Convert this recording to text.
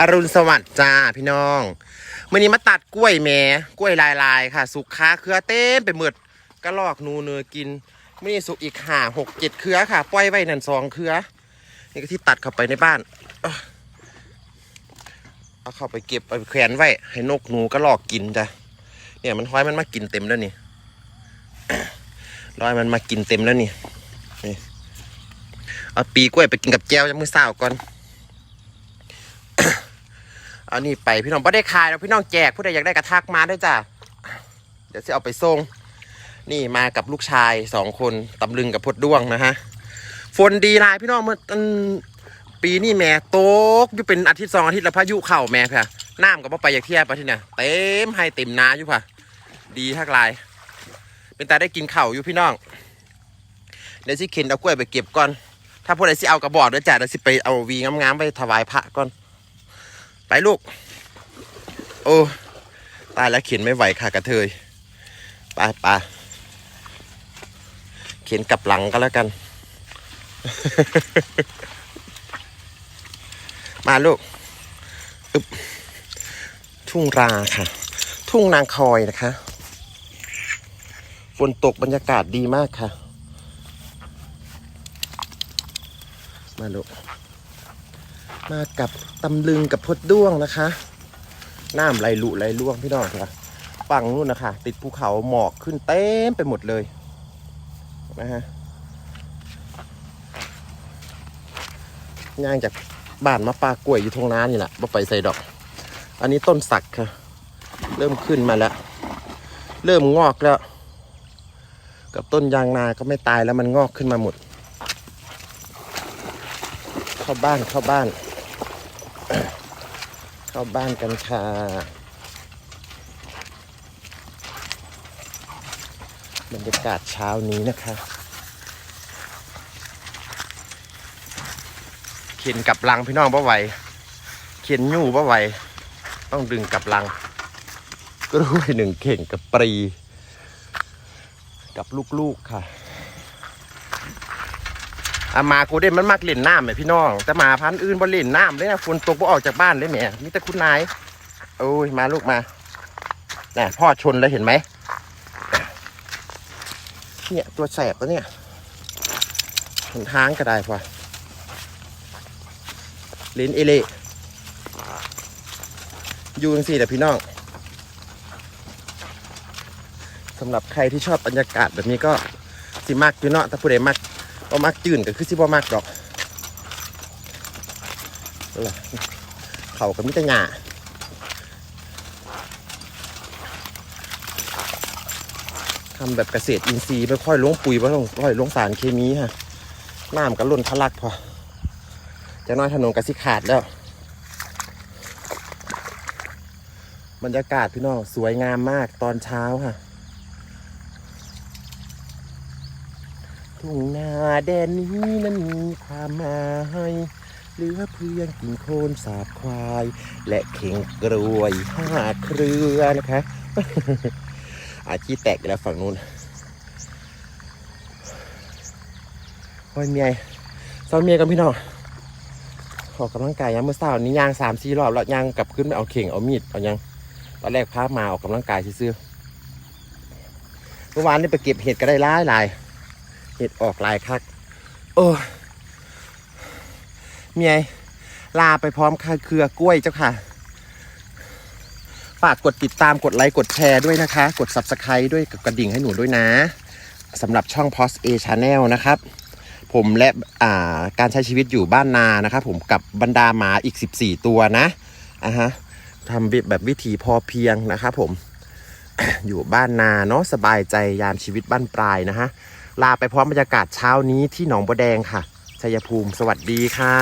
อรุณสวัสดิ์จ้าพี่น้องมื่อนี้มาตัดกล้วยแม่กล้วยลายลายๆค่ะ สุกค้าเครือเต็มไปหมดกระลอกนูเนื้อกินมื่อนี้สุกอีกห่าหกเจ็ดเครือค่ะปล่อยไว้นั่นสองเครือนี่ก็ที่ตัดเข้าไปในบ้านเอาเข้าไปเก็บไปแขวนไว้ ให้นกหนูกระลอกกินจ้ะเนี่ยมันห้อยมันมากินเต็มแล้วนี่ร้อยมันมากินเต็มแล้วนี่นี่เอาปีกล้วยไปกินกับแก้วจะมือเศร้าก่อน อานี่ไปพี่น้องไม่ได้ขายแล้วพี่น้องแจกผู้ใดอยากได้กระทักมาด้วยจ้ะเดี๋ยวจะเอาไปส่งนี่มากับลูกชายสองคนตำลึงกับพดด้วงนะฮะฝนดีลายพี่น้องเมื่อปีนี้แม่ตกอยู่เป็นอาทิตย์สองอาทิตย์แล้วพายุเข้าแม่ค่ะน้ำกับพ่ไปอยากเที่ยวไปที่เนี่ยเต็มให้เต็มนาอยู่ค่ะ ดีทักลาย เป็นต่ได้กินเข้าอยู่พี่น้องเดี๋ยวสิเข็นเอากล้วยไปเก็บก่อน ถ้าผู้ใดสิเอากระบอกเดี๋ยวจ่าเดี๋ยวสิไปเอาวีงามๆไปถวายพระก่อน ไปลูก โอ้ ตายแล้วเข็นไม่ไหวค่ะกระเทย ไปไปเข็นกลับหลังก็แล้วกัน มาลูกอึบทุ่งราค่ะ ทุ่งนางคอยนะคะ ฝนตกบรรยากาศดีมากค่ะ มาลูก มากับตำลึงกับพดด้วงนะคะน้ำไหลลุไหลล่วงพี่น้องค่ะฝั่งนู้นนะคะ ติดภูเขาหมอกขึ้นเต็มไปหมดเลยนะฮะย่างจากบ้านมาปลากล้วยอยู่ทงน้านี่แหละมาไปใส่ดอก อันนี้ต้นสักค่ะ เริ่มขึ้นมาแล้ว เริ่มงอกแล้ว กับต้นยางนาก็ไม่ตายแล้วมันงอกขึ้นมาหมด เข้าบ้านเข้าบ้าน เข้าบ้านกันค่ะบรรยากาศเช้านี้นะคะเข็นกับลังพี่น้องป่ไหวเข็นยู่ป่ไหวต้องดึงกับลังกล้วยหนึ่งเข่งกับปรี กับลูกๆค่ะ อามากูเด่นมันมักเล่นน้ำไหมพี่น้อง แต่หมาพันธุ์อื่นบ่เล่นน้ำเลยนะฝนตกบ่ออกจากบ้านเลยแหมมีแต่คุณนายโอ้ยมาลูกมาน่ะพ่อชนแล้วเห็นไหมเนี่ยตัวแสบตัวเนี่ยเห็นทางก็ได้พอเลนเอเล่ยูงสี่แต่พี่น้องสำหรับใครที่ชอบบรรยากาศแบบนี้ก็สิมักอยู่เนาะถ้าผู้ใดมัก ก็มักจืนก็คือสิบ่มักดอกเขาก็มิตรหยาทำแบบเกษตรอินทรีย์ไม่ค่อยลงปุ๋ยไม่ค่อยลงสารเคมีฮะน้ำก็ล้นทะลักพอจะน้อยถนนกสิขาดแล้วบรรยากาศพี่น้องสวยงามมากตอนเช้าค่ะ ทุ่งนาแดนนี้นั้นมีความหมายเหลือเพียงกิ่งโคนสาบควาย และเข่งกรวยห้าเครือนะคะ อาชีแตกแล้วฝั่งนู้นโอ้ยเมียซ้อนเมียกันพี่น้องออกกำลังกายยังเมื่อเช้านี้ย่างสามสี่รอบแล้วย่างกลับขึ้นไปเอาเข่งเอามีดเอายังตอนแรกพามาออกกำลังกายซื่อเมื่อวานนี่ไปเก็บเห็ดก็ได้หลายหลาย เห็ดออกลายคัก โอ้เมียลาไปพร้อมค่ะเครือกล้วยเจ้าค่ะ ฝากกดติดตามกดไลค์กดแชร์ด้วยนะคะ กด Subscribe ด้วยกับกระดิ่งให้หนูด้วยนะสำหรับช่อง Post A Channel นะครับ ผมและอ่าการใช้ชีวิตอยู่บ้านนานะครับผมกับบรรดาหมาอีก 14 ตัวนะอะฮะทำแบบวิถีพอเพียงนะครับผมอยู่บ้านนาเนาะสบายใจยามชีวิตบ้านปลายนะฮะ ลาไปพร้อมบรรยากาศเช้านี้ที่หนองบัวแดงค่ะชัยภูมิสวัสดีค่ะ